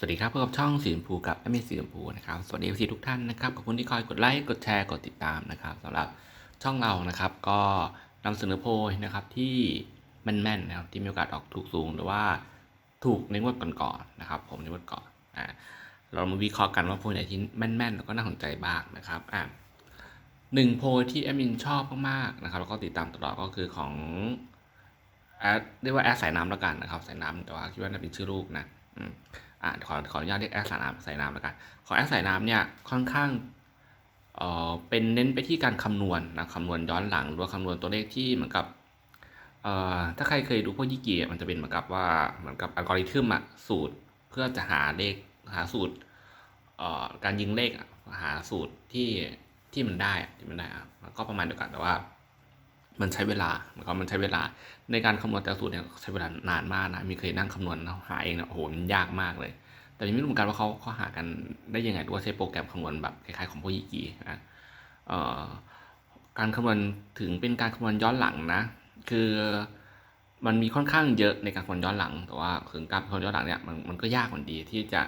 สวัสดีครับพบกับช่องสีชมพูกับแอมเมสีชมพูนะครับสวัสดีทุกท่านนะครับขอบคุณที่คอยกดไลค์กดแชร์กดติดตามนะครับสำหรับช่องเรานะครับ ก็นำเสนอโพยนะครับที่แม่นๆนะครับที่มีโอกาสออกถูกสูงหรือว่าถูกในงวดก่อนๆนะครับ ผมในงวดก่อนอ่าเรามาวิเคราะห์กันว่าโพยไหนที่แม่นๆแล้วก็น่าสนใจบ้างนะครับอ่าหนึ่งโพยที่แอมมินชอบมากๆนะครับแล้วก็ติดตามตลอดก็คือของแอดเรียกว่าแอดสายน้ำแล้วกันนะครับ สายน้ำแต่ว่าคิดว่าน่าเป็นชื่อลูกนะอืม อ่าขอขออนุญาตเรียกแอสสายน้ำสายน้ำแล้วกันของแอสสายน้ำเนี่ยค่อนข้างเอ่อเป็นเน้นไปที่การคำนวณนะคำนวณย้อนหลังหรือว่าคำนวณตัวเลขที่เหมือนกับเอ่อถ้าใครเคยดูพวกยี่กีมันจะเป็นเหมือนกับว่าเหมือนกับอัลกอริทึมอะสูตรเพื่อจะหาเลขหาสูตรเอ่อการยิงเลขหาสูตรที่ที่มันได้ที่มันได้อะก็ประมาณเดียวกันแต่ว่า มันใช้เวลามันก็มันใช้เวลาในการคำนวณแต่ละสูตรเนี่ยใช้เวลานานมากนะมีเคยนั่งคำนวณหาเองนี่ยโอ้โหมันยากมากเลย แต่ยังไม่รู้เหมือนกันว่าเขาเขาหากันได้ยังไงหรือว่าใช้โปรแกรมคำนวณแบบคล้ายๆของพวกยีกีนะการคำนวณถึงเป็นการคำนวณย้อนหลังนะ คือมันมีค่อนข้างเยอะในการคำนวณย้อนหลัง แต่ว่าถึงการคำนวณย้อนหลังเนี่ยมันมันก็ยากเหมือนดีที่จะ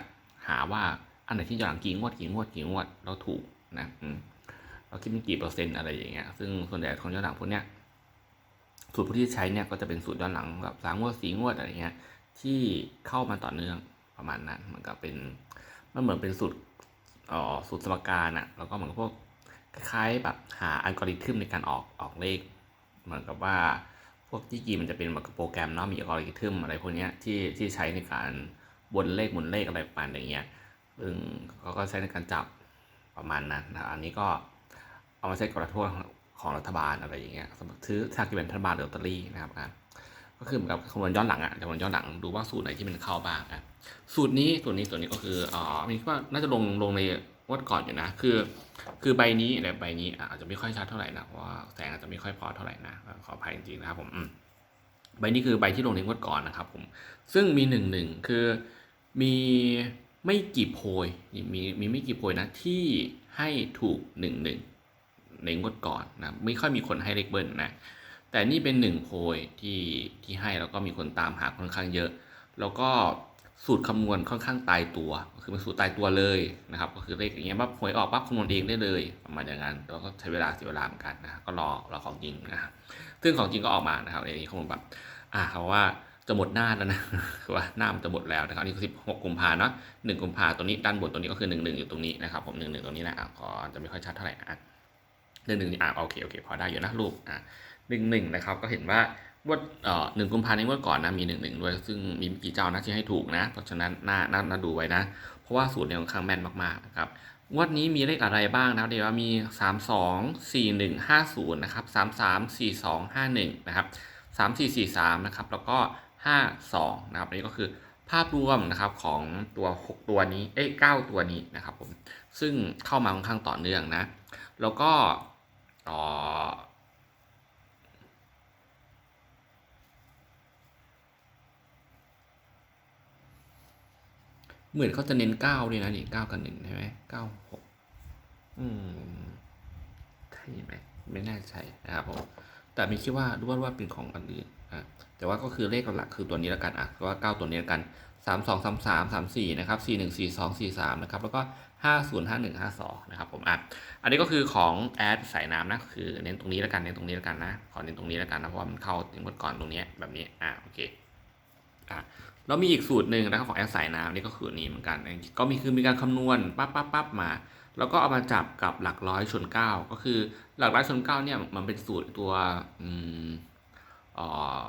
หาว่าอันไหนที่ย้อนหลังกี่งวดกี่งวดกี่งวดเราถูกนะเราคิดเป็นกี่เปอร์เซ็นต์อะไรอย่างเงี้ย ซึ่งส่วนใหญ่คนย้อนหลังพวกเนี้ย สูตรผู้ที่ใช้เนี่ยก็จะเป็นสูตรย้อนหลังแบบสามงวดสี่งวดอะไรเงี้ยที่เข้ามาต่อเนื่องประมาณนั้นเหมือนกับเป็นมันเหมือนเป็นสูตรอ่อสูตรสมการอะแล้วก็เหมือนพวกคล้ายๆแบบหาอัลกอริทึมในการออกออกเลข เหมือนกับว่าพวกที่กีมันจะเป็นแบบโปรแกรมเนาะมีอัลกอริทึมอะไรพวกเนี้ยที่ที่ใช้ในการวนเลขหมุนเลขอะไรประมาณอย่างเงี้ยซึ่งเขาก็ใช้ในการจับประมาณนั้นนะอันนี้ก็เอามาใช้กระทั่ว ของรัฐบาลอะไรอย่างเงี้ยสำหรับซื้อสลากกินแบ่งรัฐบาลหรือลอตเตอรี่นะครับอะก็คือเหมือนกับคำนวณย้อนหลังอะคำนวณย้อนหลังดูว่าสูตรไหนที่มันเข้าบ้างอะสูตรนี้สูตรนี้สูตรนี้ก็คืออ๋อมีว่าน่าจะลงลงในงวดก่อนอยู่นะ คือ คือใบนี้เนี่ยใบนี้อาจจะไม่ค่อยชัดเท่าไหร่นะเพราะว่าแสงอาจจะไม่ค่อยพอเท่าไหร่นะขออภัยจริงๆนะครับผมอืมใบนี้คือใบที่ลงในงวดก่อนนะครับผม ซึ่งมีหนึ่งหนึ่งคือมีไม่กี่โพยมีมีไม่กี่โพยนะที่ให้ถูกหนึ่งหนึ่ง ในงวดก่อนนะไม่ค่อยมีคนให้เลขเบิ้ลนะแต่นี่เป็นหนึ่งโพยที่ที่ให้แล้วก็มีคนตามหาค่อนข้างเยอะ แล้วก็สูตรคำนวณค่อนข้างตายตัวก็คือเป็นสูตรตายตัวเลยนะครับ ก็คือเลขอย่างเงี้ยปั๊บหวยออกปั๊บคำนวณเองได้เลยประมาณอย่างนั้นแล้วก็ใช้เวลาเสียเวลาเหมือนกันนะก็รอรอของจริงนะครับซึ่งของจริงก็ออกมานะครับอันนี้คำนวณแบบอ่าเขาว่าจะหมดหน้าแล้วนะคือว่าหน้ามันจะหมดแล้วนะครับนี่คือสิบหกกุมภาเนาะหนึ่งกุมภาตัวนี้ด้านบนตัวนี้ก็คือหนึ่งหนึ่งอยู่ตรงนี้นะครับผมหนึ่งหนึ่งตรงนี้นะขอจะไม่ค่อยชัดเท่าไหร่นะ หนึ่งหนึ่งอ่าโอเคโอเคพอได้อยู่นะรูปอ่าหนึ่งหนึ่งนะครับก็เห็นว่างวดเอ่อหนึ่งกุมภาพันธ์ในงวดก่อนนะมีหนึ่งหนึ่งด้วย ซึ่งมีกี่เจ้านะที่ให้ถูกนะเพราะฉะนั้นน่าน่าน่าดูไว้นะ เพราะว่าสูตรเนี่ยค่อนข้างแม่นมากๆนะครับงวดนี้มีเลขอะไรบ้างนะเดี๋ยวมีสามสองสี่หนึ่งห้าศูนย์นะครับสามสามสี่สองห้าหนึ่งนะครับสามสี่สี่สามนะครับแล้วก็ห้าสองนะครับอันนี้ก็คือภาพรวมนะครับของตัวหกตัวนี้เอ้ยเก้าตัวนี้นะครับผมซึ่งเข้ามาค่อนข้างต่อเนื่องนะ แล้วก็ ต่อเหมือนเขาจะเน้นเก้าด้วยนะนี่เก้ากับหนึ่งใช่ไหมเก้าหกอืมใช่ไหมไม่น่าใช่นะครับผมแต่มีคิดว่ารู้ว่าว่าเป็นของอันอื่นอะแต่ว่าก็คือเลขหลักคือตัวนี้แล้วกันอะเพราะว่าเก้าตัวนี้แล้วกันสามสองสามสามสามสี่นะครับสี่หนึ่งสี่สองสี่สามนะครับแล้วก็ ห้าศูนย์ห้าหนึ่งห้าสองนะครับผมอะอันนี้ก็คือของแอดสายน้ำนะคือเน้นตรงนี้แล้วกันเน้นตรงนี้แล้วกันนะขอเน้นตรงนี้แล้วกันนะเพราะว่ามันเข้าถึงก่อนตรงนี้แบบนี้อ่าโอเคอะแล้วมีอีกสูตรหนึ่งนะครับของแอดสายน้ำนี่ก็คือนี้เหมือนกัน ก็มีคือมีการคำนวณปั๊บปั๊บปั๊บมา แล้วก็เอามาจับกับหลักร้อยชนเก้าก็คือหลักร้อยชนเก้าเนี่ยมันเป็นสูตรตัวอืมเอ่อ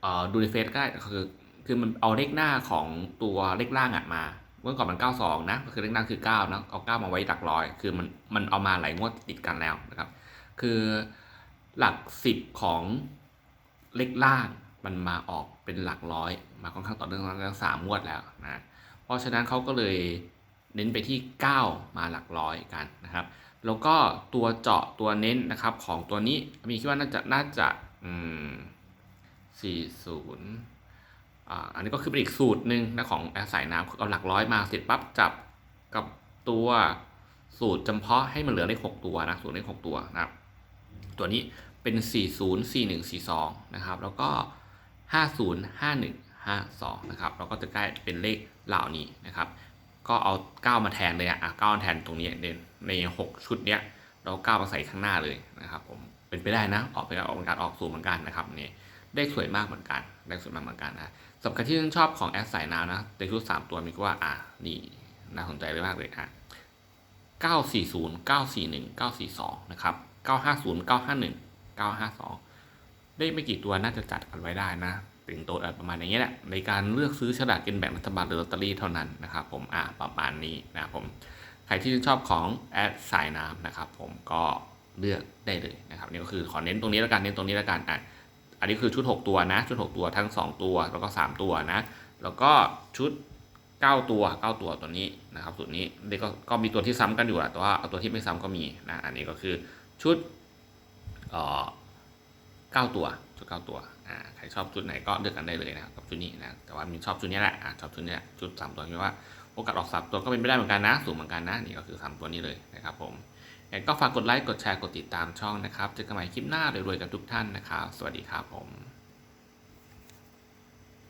เอ่อดูในเฟซก็ได้คือคือมันเอาเลขหน้าของตัวเลขล่างอะมา เมื่อก่อนมัน 92 นะก็คือเลขหน้าคือ9นะเอา 9 มาไว้หลักร้อย คือมันมันเอามาหลายงวดติดกันแล้วนะครับ คือหลัก 10 ของเลขล่างมันมาออกเป็นหลักร้อย มาค่อนข้างต่อเนื่องตั้งสามงวดแล้วนะเพราะฉะนั้นเขาก็เลยเน้นไปที่ 9 มาหลักร้อยกันนะครับ แล้วก็ตัวเจาะตัวเน้นนะครับของตัวนี้มีคิดว่าน่าจะน่าจะอืม40 อันนี้ก็คือเป็นอีกสูตรหนึ่งนะของอร์สายน้ำคือเอาหลักร้อยมาเสร็จปั๊บจับกับตัวสูตรจำเพาะให้มันเหลือเลขหกตัวนะสูตรเลขหกตัวนะครับ ตัวนี้เป็น 40 41 42 นะครับ แล้วก็ 50 51 52 นะครับเราก็จะได้เป็นเลขเหล่านี้นะครับ ก็เอา 9 มาแทนเลยอะ9มาแทนตรงนี้ในใน 6 ชุดเนี้ย เรา9มาใส่ข้างหน้าเลยนะครับผม เป็นไปได้นะ ออกไปออกเป็นการออกสูตรเหมือนกันนะครับนี่เลขสวยมากเหมือนกันเลขสวยมากเหมือนกันนะ สำคัญที่ฉันชอบของแอดสายน้ำนะในชุด3ตัวมีก็ว่าอะนี่น่าสนใจเลยมากเลยอะ940 941 942 นะครับ 950 951 952 ได้ไม่กี่ตัวน่าจะจัดกันไว้ได้นะถึงโตอะไรประมาณอย่างเงี้ยแหละในการเลือกซื้อฉลากกินแบ่งรัฐบาลหรือลอตเตอรี่เท่านั้นนะครับผมอ่าประมาณนี้นะผมใครที่ชอบของแอดสายน้ำนะครับผมก็เลือกได้เลยนะครับนี่ก็คือขอเน้นตรงนี้แล้วกันเน้นตรงนี้แล้วกันอะ อันนี้คือชุด 6 ตัวนะ ชุด 6 ตัวทั้ง 2 ตัวแล้วก็ 3 ตัวนะ แล้วก็ชุด 9 ตัว 9 ตัวตัวนี้นะครับสูตรนี้เด็กก็ก็มีตัวที่ซ้ำกันอยู่แหละแต่ว่าเอาตัวที่ไม่ซ้ำก็มีนะอันนี้ก็คือชุดเอ่อเก้าตัวชุดเก้าตัวอ่าใครชอบชุดไหนก็เลือกกันได้เลยนะครับกับชุดนี้นะแต่ว่ามีชอบชุดนี้แหละอ่าชอบชุดนี้แหละชุดสามตัวคิดว่าโอกาสออกสามตัวก็เป็นไปได้เหมือนกันนะ สูงเหมือนกันนะนี่ก็คือสามตัวนี้เลยนะครับผม ก็ฝากกดไลค์ กดแชร์ กดติดตามช่องนะครับ เจอกันใหม่คลิปหน้า รวยๆ กับทุกท่านนะครับ สวัสดีครับผม